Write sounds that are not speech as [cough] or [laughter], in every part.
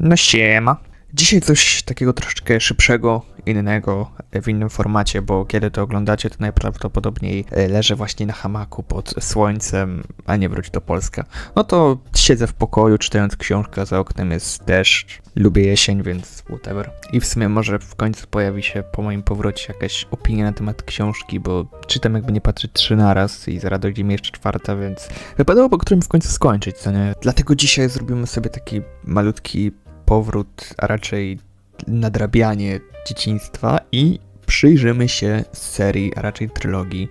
No siema. Dzisiaj coś takiego troszeczkę szybszego, innego, w innym formacie, bo kiedy to oglądacie, to najprawdopodobniej e, leżę właśnie na hamaku pod słońcem, a nie wróć do Polska. No to siedzę w pokoju, czytając książkę, za oknem jest deszcz. Lubię jesień, więc whatever. I w sumie może w końcu pojawi się po moim powrocie jakaś opinia na temat książki, bo czytam jakby nie patrzeć trzy naraz i zaraz dojdzie mi jeszcze czwarta, więc wypadało po którym w końcu skończyć, co nie? Dlatego dzisiaj zrobimy sobie taki malutki powrót, a raczej nadrabianie dzieciństwa i przyjrzymy się serii, a raczej trylogii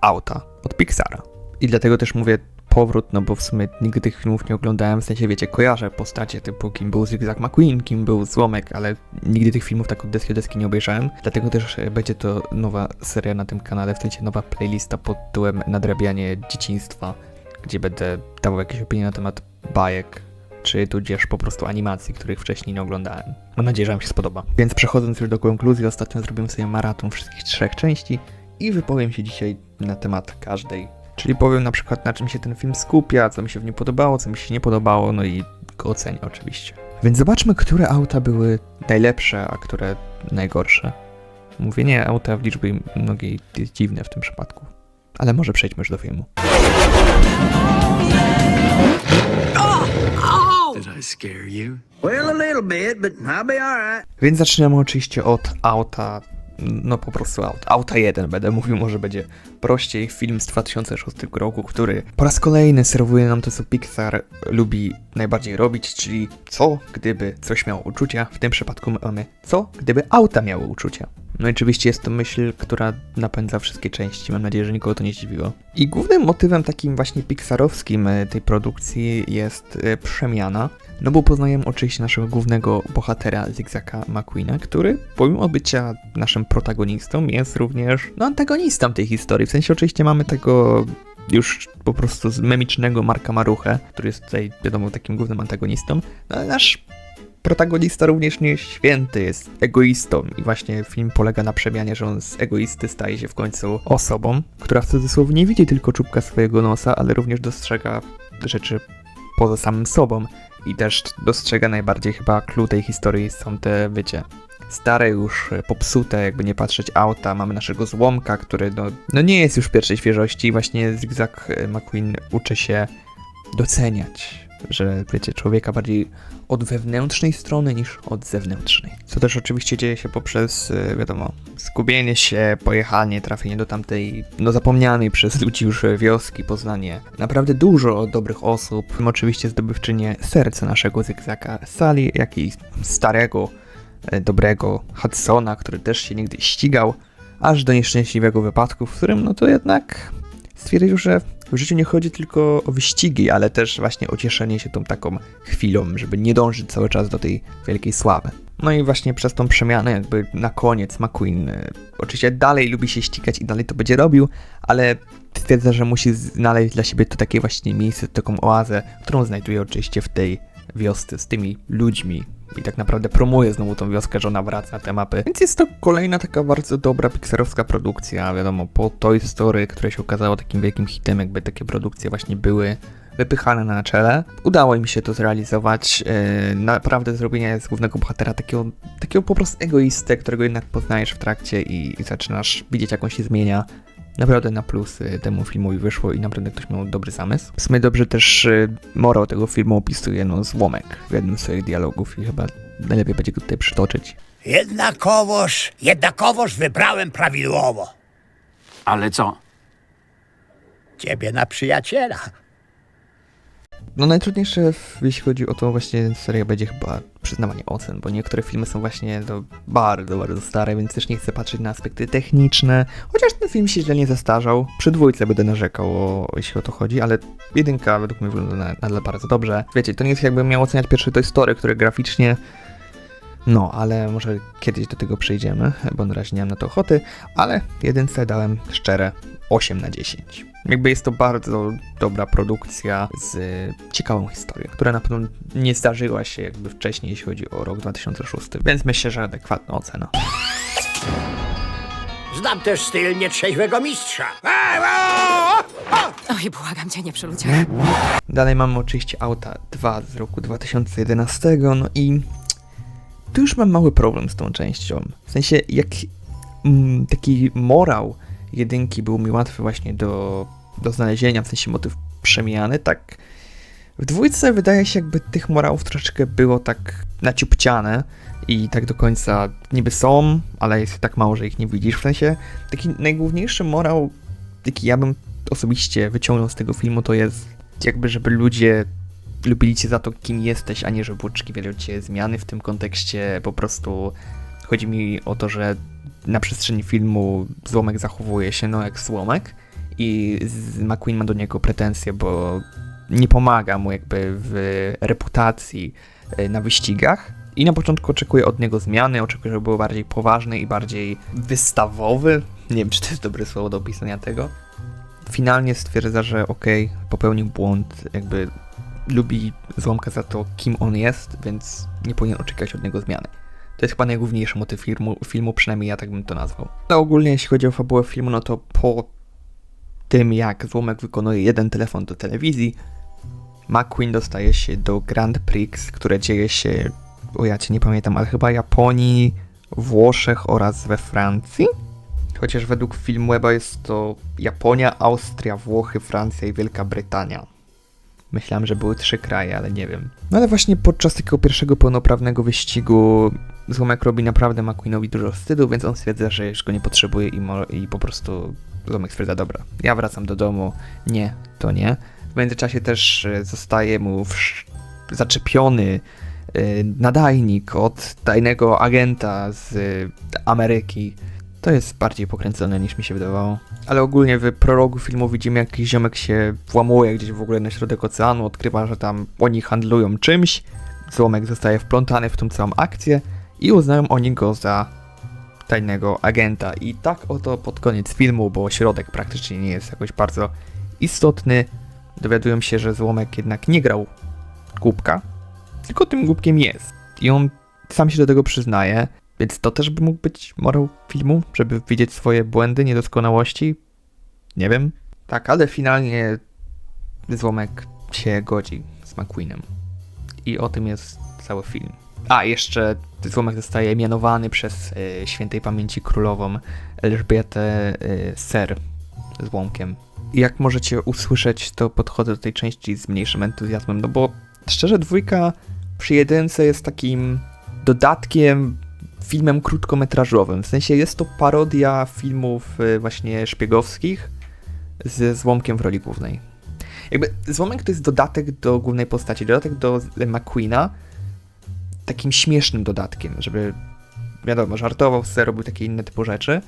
Auta od Pixara. I dlatego też mówię powrót, no bo w sumie nigdy tych filmów nie oglądałem, w sensie wiecie, kojarzę postacie typu kim był Zigzag McQueen, kim był Złomek, ale nigdy tych filmów tak od deski do deski nie obejrzałem, dlatego też e, będzie to nowa seria na tym kanale, w sensie nowa playlista pod tytułem Nadrabianie dzieciństwa, gdzie będę dawał jakieś opinie na temat bajek, czy tudzież po prostu animacji, których wcześniej nie oglądałem. Mam nadzieję, że Wam się spodoba. Więc przechodząc już do konkluzji, ostatnio zrobiłem sobie maraton wszystkich trzech części i wypowiem się dzisiaj na temat każdej. Czyli powiem na przykład na czym się ten film skupia, co mi się w nim podobało, co mi się nie podobało, no i go ocenię oczywiście. Więc zobaczmy, które auta były najlepsze, a które najgorsze. Mówienie auta w liczbie mnogiej jest dziwne w tym przypadku. Ale może przejdźmy już do filmu. Did I scare you? Well, a little bit, but I'll be all right. Więc zaczniemy oczywiście od auta, no po prostu auta. Auta 1 będę mówił, może będzie prościej. Film z 2006 roku, który po raz kolejny serwuje nam to, co Pixar lubi najbardziej robić, czyli co gdyby coś miało uczucia. W tym przypadku mamy co gdyby auta miały uczucia. No i oczywiście jest to myśl, która napędza wszystkie części. Mam nadzieję, że nikogo to nie zdziwiło. I głównym motywem takim właśnie pixarowskim e, tej produkcji jest e, przemiana. No bo poznajemy oczywiście naszego głównego bohatera Zigzaka McQueena, który pomimo bycia naszym protagonistą jest również no, antagonistą tej historii. W sensie oczywiście mamy tego już po prostu z memicznego Marka Maruchę, który jest tutaj wiadomo takim głównym antagonistą, no ale nasz protagonista również nie jest święty, jest egoistą i właśnie film polega na przemianie, że on z egoisty staje się w końcu osobą, która w cudzysłowie nie widzi tylko czubka swojego nosa, ale również dostrzega rzeczy poza samym sobą i też dostrzega najbardziej chyba clue tej historii są te, wiecie, stare już, e, popsute, jakby nie patrzeć auta, mamy naszego złomka, który no, no nie jest już pierwszej świeżości właśnie Zigzag e, McQueen uczy się doceniać, że wiecie, człowieka bardziej od wewnętrznej strony niż od zewnętrznej. Co też oczywiście dzieje się poprzez, e, wiadomo, skupienie się, pojechanie, trafienie do tamtej, no zapomnianej przez ludzi już wioski, poznanie naprawdę dużo dobrych osób, oczywiście zdobywczynię serca naszego Zygzaka Sally, jak i starego, dobrego Hudsona, który też się nigdy ścigał, aż do nieszczęśliwego wypadku, w którym no to jednak stwierdził, że w życiu nie chodzi tylko o wyścigi, ale też właśnie o cieszenie się tą taką chwilą, żeby nie dążyć cały czas do tej wielkiej sławy. No i właśnie przez tą przemianę jakby na koniec McQueen y, oczywiście dalej lubi się ścigać i dalej to będzie robił, ale stwierdza, że musi znaleźć dla siebie to takie właśnie miejsce, taką oazę, którą znajduje oczywiście w tej wiosce z tymi ludźmi. I tak naprawdę promuje znowu tą wioskę, że ona wraca na te mapy. Więc jest to kolejna taka bardzo dobra pixarowska produkcja. Wiadomo, po Toy Story, które się okazało takim wielkim hitem, jakby takie produkcje właśnie były wypychane na czele. Udało im się to zrealizować. Yy, naprawdę zrobienie z głównego bohatera takiego, takiego po prostu egoistę, którego jednak poznajesz w trakcie i, i zaczynasz widzieć, jak on się zmienia. Naprawdę na plus temu filmowi wyszło i naprawdę ktoś miał dobry zamysł. W sumie dobrze też y, morał tego filmu opisuje no złomek w jednym z swoich dialogów i chyba najlepiej będzie go tutaj przytoczyć. Jednakowoż, jednakowoż wybrałem prawidłowo. Ale co? Ciebie na przyjaciela. No najtrudniejsze, jeśli chodzi o to właśnie seria będzie chyba przyznawanie ocen, bo niektóre filmy są właśnie to bardzo, bardzo stare, więc też nie chcę patrzeć na aspekty techniczne, chociaż ten film się źle nie zastarzał. Przy dwójce będę narzekał, o, jeśli o to chodzi, ale jedynka według mnie wygląda na- nadal bardzo dobrze. Wiecie, to nie jest jakbym miał oceniać pierwszy Toy Story, które graficznie no, ale może kiedyś do tego przejdziemy, bo na razie nie mam na to ochoty, ale jedynce dałem szczere 8 na 10. Jakby jest to bardzo dobra produkcja z ciekawą historią, która na pewno nie zdarzyła się jakby wcześniej, jeśli chodzi o rok 2006, więc myślę, że adekwatna ocena. Znam też styl nietrzeźwego mistrza. Ej, o! Oj, błagam cię, nie przeludziaj. Dalej mamy oczywiście Auta 2 z roku 2011, no i tu już mam mały problem z tą częścią. W sensie, jak mm, taki morał jedynki był mi łatwy właśnie do, do znalezienia, w sensie motyw przemijany, tak w dwójce wydaje się jakby tych morałów troszeczkę było tak naciupciane i tak do końca niby są, ale jest tak mało, że ich nie widzisz. W sensie taki najgłówniejszy morał, jaki ja bym osobiście wyciągnął z tego filmu, to jest jakby, żeby ludzie lubili cię za to, kim jesteś, a nie żeby oczekiwali od ciebie zmiany w tym kontekście. Po prostu chodzi mi o to, że na przestrzeni filmu Złomek zachowuje się no jak Złomek i McQueen ma do niego pretensje, bo nie pomaga mu jakby w reputacji e, na wyścigach. I na początku oczekuje od niego zmiany, oczekuje, żeby był bardziej poważny i bardziej wystawowy. Nie wiem, czy to jest dobre słowo do opisania tego. Finalnie stwierdza, że okej, popełnił błąd, jakby lubi Złomka za to, kim on jest, więc nie powinien oczekiwać od niego zmiany. To jest chyba najgłówniejszy motyw filmu, filmu, przynajmniej ja tak bym to nazwał. No ogólnie jeśli chodzi o fabułę filmu, no to po tym jak Złomek wykonuje jeden telefon do telewizji, McQueen dostaje się do Grand Prix, które dzieje się, o ja cię nie pamiętam, ale chyba Japonii, Włoszech oraz we Francji. Chociaż według Filmweba jest to Japonia, Austria, Włochy, Francja i Wielka Brytania. Myślałem, że były trzy kraje, ale nie wiem. No ale właśnie podczas takiego pierwszego pełnoprawnego wyścigu Złomek robi naprawdę McQueenowi dużo wstydu, więc on stwierdza, że już go nie potrzebuje i, i po prostu Złomek stwierdza, dobra, ja wracam do domu. Nie, to nie. W międzyczasie też e, zostaje mu zaczepiony e, nadajnik od tajnego agenta z e, Ameryki. To jest bardziej pokręcone niż mi się wydawało. Ale ogólnie w prologu filmu widzimy jak jakiś ziomek się włamuje gdzieś w ogóle na środek oceanu, odkrywa, że tam oni handlują czymś. Złomek zostaje wplątany w tą całą akcję i uznają oni go za tajnego agenta. I tak oto pod koniec filmu, bo środek praktycznie nie jest jakoś bardzo istotny, dowiadują się, że Złomek jednak nie grał głupka, tylko tym głupkiem jest. I on sam się do tego przyznaje, więc to też by mógł być morał filmu, żeby widzieć swoje błędy, niedoskonałości. Nie wiem. Tak, ale finalnie Złomek się godzi z McQueenem. I o tym jest cały film. A, jeszcze Złomek zostaje mianowany przez e, świętej pamięci królową Elżbietę e, Ser Złomkiem. Jak możecie usłyszeć, to podchodzę do tej części z mniejszym entuzjazmem, no bo szczerze dwójka przy jedynce jest takim dodatkiem filmem krótkometrażowym. W sensie jest to parodia filmów y, właśnie szpiegowskich z Złomkiem w roli głównej. Jakby Złomek to jest dodatek do głównej postaci, dodatek do McQueena, takim śmiesznym dodatkiem, żeby wiadomo, żartował sobie, robił takie inne typu rzeczy.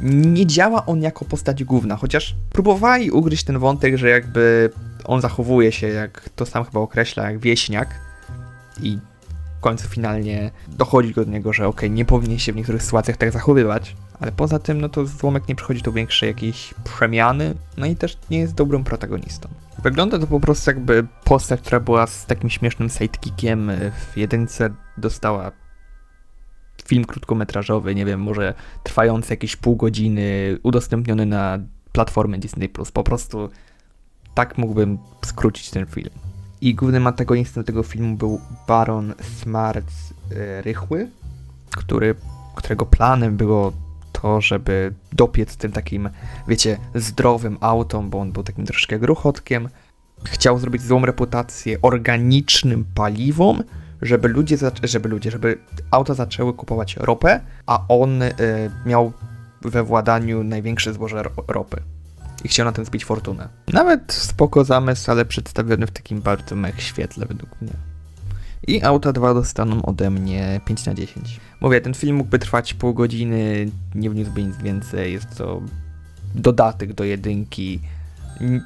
Nie działa on jako postać główna, chociaż próbowali ugryźć ten wątek, że jakby on zachowuje się, jak to sam chyba określa, jak wieśniak i w końcu finalnie dochodzi do niego, że okej, nie powinien się w niektórych sytuacjach tak zachowywać, ale poza tym, no to Złomek nie przychodzi do większej jakiejś przemiany, no i też nie jest dobrym protagonistą. Wygląda to po prostu jakby postać, która była z takim śmiesznym sidekickiem y, w jedynce, dostała film krótkometrażowy, nie wiem, może trwający jakieś pół godziny, udostępniony na platformę Disney+. Po prostu tak mógłbym skrócić ten film. I głównym antagonistą tego filmu był Baron Smart e, Rychły, który, którego planem było to, żeby dopiec tym takim, wiecie, zdrowym autom, bo on był takim troszkę gruchotkiem. Chciał zrobić złą reputację organicznym paliwom, żeby ludzie, żeby ludzie, żeby auta zaczęły kupować ropę, a on e, miał we władaniu największe złoże ro- ropy i chciał na tym zbić fortunę. Nawet spoko zamysł, ale przedstawiony w takim bardzo mech świetle według mnie. I auta 2 dostaną ode mnie 5 na 10. Mówię, ten film mógłby trwać pół godziny, nie wniósłby nic więcej, jest to dodatek do jedynki,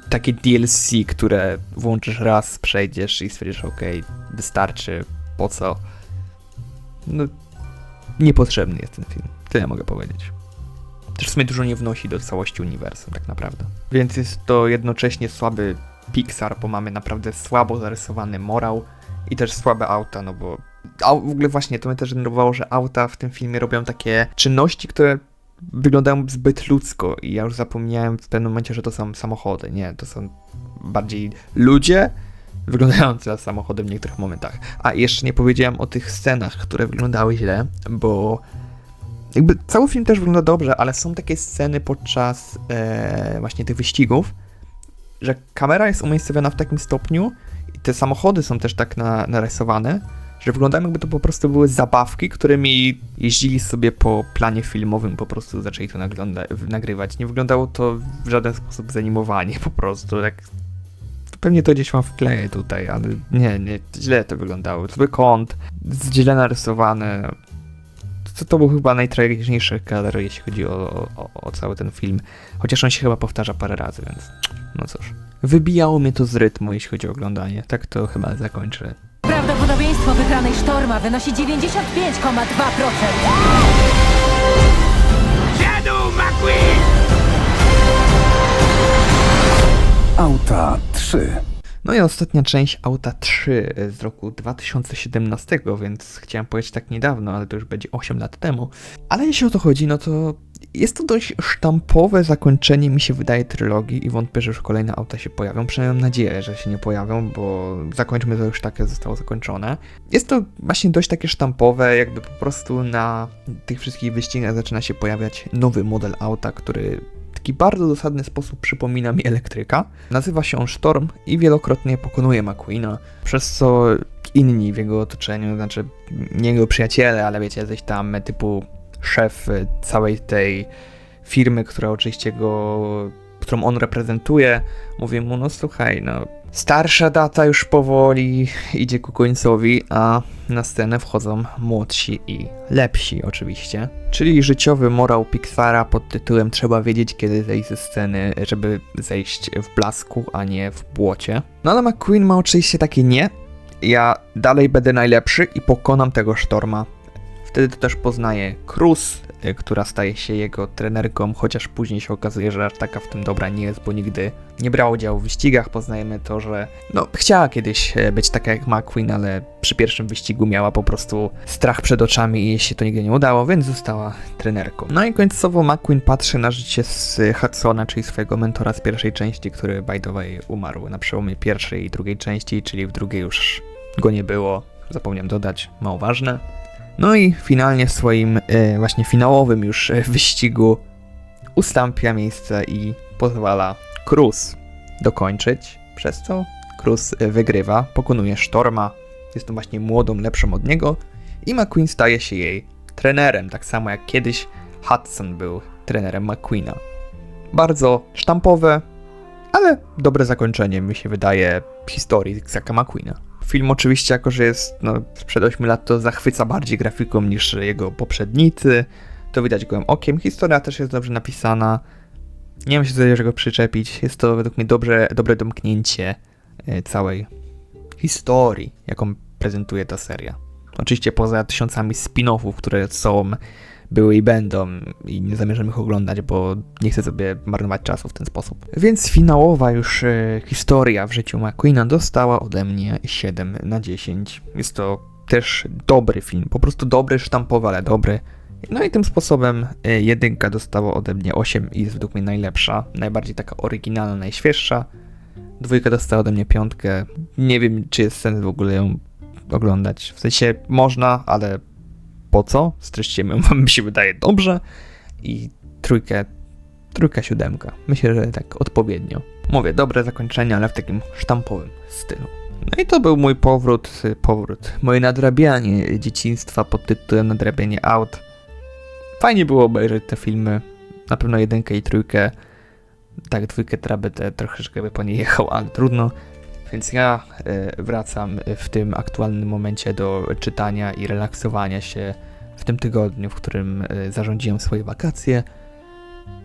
takie DLC, które włączysz raz, przejdziesz i stwierdzisz, ok, wystarczy, po co? No, niepotrzebny jest ten film, tyle mogę powiedzieć też w sumie dużo nie wnosi do całości uniwersum, tak naprawdę. Więc jest to jednocześnie słaby Pixar, bo mamy naprawdę słabo zarysowany morał i też słabe auta, no bo a w ogóle właśnie to mnie też denerwowało, że auta w tym filmie robią takie czynności, które wyglądają zbyt ludzko i ja już zapomniałem w pewnym momencie, że to są samochody. Nie, to są bardziej ludzie wyglądający jak samochody w niektórych momentach. A jeszcze nie powiedziałem o tych scenach, które wyglądały źle, bo jakby cały film też wygląda dobrze, ale są takie sceny podczas e, właśnie tych wyścigów, że kamera jest umiejscowiona w takim stopniu i te samochody są też tak na, narysowane, że wyglądają jakby to po prostu były zabawki, którymi jeździli sobie po planie filmowym, po prostu zaczęli to nagrywać. Nie wyglądało to w żaden sposób zanimowanie, po prostu Pewnie to gdzieś mam wkleję tutaj, ale nie, nie, źle to wyglądało. Zły kąt, źle narysowane. To, to był chyba najtragiczniejszy kadr, jeśli chodzi o, o, o cały ten film. Chociaż on się chyba powtarza parę razy, więc no cóż. Wybijało mnie to z rytmu, jeśli chodzi o oglądanie. Tak to chyba zakończę. Prawdopodobieństwo wygranej sztorma wynosi 95,2%. Shadow McQueen! Auta 3. No i ostatnia część Auta 3 z roku 2017, więc chciałem powiedzieć tak niedawno, ale to już będzie 8 lat temu. Ale jeśli o to chodzi, no to jest to dość sztampowe zakończenie, mi się wydaje, trylogii i wątpię, że już kolejne auta się pojawią. Przynajmniej mam nadzieję, że się nie pojawią, bo zakończmy to już takie zostało zakończone. Jest to właśnie dość takie sztampowe, jakby po prostu na tych wszystkich wyścigach zaczyna się pojawiać nowy model auta, który taki bardzo dosadny sposób przypomina mi elektryka. Nazywa się on Storm i wielokrotnie pokonuje McQueena, przez co inni w jego otoczeniu, znaczy nie jego przyjaciele, ale wiecie, jacyś tam typu szef całej tej firmy, która oczywiście go, którą on reprezentuje, mówi mu, no słuchaj, no starsza data już powoli idzie ku końcowi, a na scenę wchodzą młodsi i lepsi oczywiście. Czyli życiowy morał Pixara pod tytułem trzeba wiedzieć kiedy zejść ze sceny, żeby zejść w blasku, a nie w błocie. No ale McQueen ma oczywiście takie nie. Ja dalej będę najlepszy i pokonam tego sztorma. Wtedy to też poznaje Cruz, która staje się jego trenerką, chociaż później się okazuje, że aż taka w tym dobra nie jest, bo nigdy nie brała udziału w wyścigach. Poznajemy to, że no, chciała kiedyś e, być taka jak McQueen, ale przy pierwszym wyścigu miała po prostu strach przed oczami i się to nigdy nie udało, więc została trenerką. No i końcowo McQueen patrzy na życie z Hudsona, czyli swojego mentora z pierwszej części, który by the way umarł na przełomie pierwszej i drugiej części, czyli w drugiej już go nie było. Zapomniałem dodać, mało ważne. No i finalnie w swoim e, właśnie finałowym już e, wyścigu ustąpia miejsce i pozwala Cruz dokończyć, przez co Cruz e, wygrywa, pokonuje Storma, jest to właśnie młodą, lepszą od niego i McQueen staje się jej trenerem, tak samo jak kiedyś Hudson był trenerem McQueena. Bardzo sztampowe, ale dobre zakończenie mi się wydaje historii Zacka McQueena. Film oczywiście, jako że jest no, sprzed 8 lat, to zachwyca bardziej grafiką niż jego poprzednicy. To widać gołym okiem. Historia też jest dobrze napisana. Nie mam się do czego przyczepić. Jest to według mnie dobrze, dobre domknięcie e, całej historii, jaką prezentuje ta seria. Oczywiście poza tysiącami spin-offów, które są, były i będą i nie zamierzam ich oglądać, bo nie chcę sobie marnować czasu w ten sposób. Więc finałowa już e, historia w życiu McQueena dostała ode mnie 7 na 10. Jest to też dobry film, po prostu dobry, sztampowy, ale dobry. No i tym sposobem e, jedynka dostała ode mnie 8 i jest według mnie najlepsza, najbardziej taka oryginalna, najświeższa. Dwójka dostała ode mnie piątkę. Nie wiem, czy jest sens w ogóle ją oglądać. W sensie można, ale po co? Streścimy ją, [laughs] mi się wydaje dobrze. I trójkę, trójka, siódemka. Myślę, że tak odpowiednio. Mówię, dobre zakończenie, ale w takim sztampowym stylu. No i to był mój powrót, powrót, moje nadrabianie dzieciństwa pod tytułem Nadrabianie aut. Fajnie było obejrzeć te filmy, na pewno jedynkę i trójkę. Tak, dwójkę trabę troszeczkę by po niej jechał, ale trudno. Więc ja e, wracam w tym aktualnym momencie do czytania i relaksowania się w tym tygodniu, w którym e, zarządziłem swoje wakacje.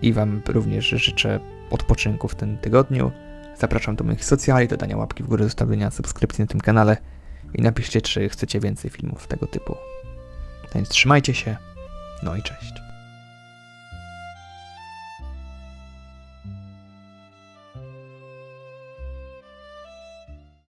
I Wam również życzę odpoczynku w tym tygodniu. Zapraszam do moich socjali, dodania łapki w górę, zostawienia subskrypcji na tym kanale i napiszcie, czy chcecie więcej filmów tego typu. Więc trzymajcie się, no i cześć.